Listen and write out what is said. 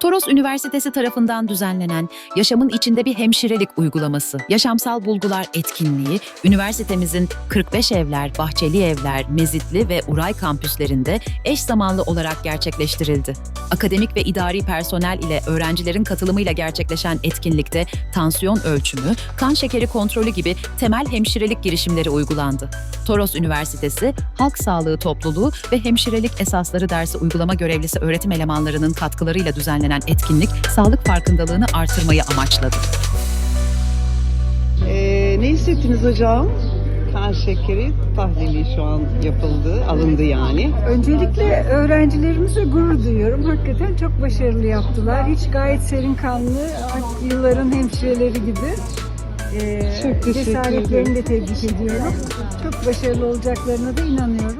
Toros Üniversitesi tarafından düzenlenen Yaşamın İçinde bir Hemşirelik uygulaması, yaşamsal bulgular etkinliği, üniversitemizin 45 evler, bahçeli evler, mezitli ve uray kampüslerinde eş zamanlı olarak gerçekleştirildi. Akademik ve idari personel ile öğrencilerin katılımıyla gerçekleşen etkinlikte tansiyon ölçümü, kan şekeri kontrolü gibi temel hemşirelik girişimleri uygulandı. Toros Üniversitesi, Halk Sağlığı Topluluğu ve Hemşirelik Esasları dersi uygulama görevlisi öğretim elemanlarının katkılarıyla düzenlenen etkinlik, sağlık farkındalığını artırmayı amaçladı. Ee, ne hissettiniz hocam? Kan şekeri tahlili şu an yapıldı, alındı yani. Öncelikle öğrencilerimizle gurur duyuyorum. Hakikaten çok başarılı yaptılar. Hiç gayet serin kanlı, yılların hemşireleri gibi. Ee, Çok teşekkür cesaretlerini de tebrik ediyorum. Çok başarılı olacaklarına da inanıyorum.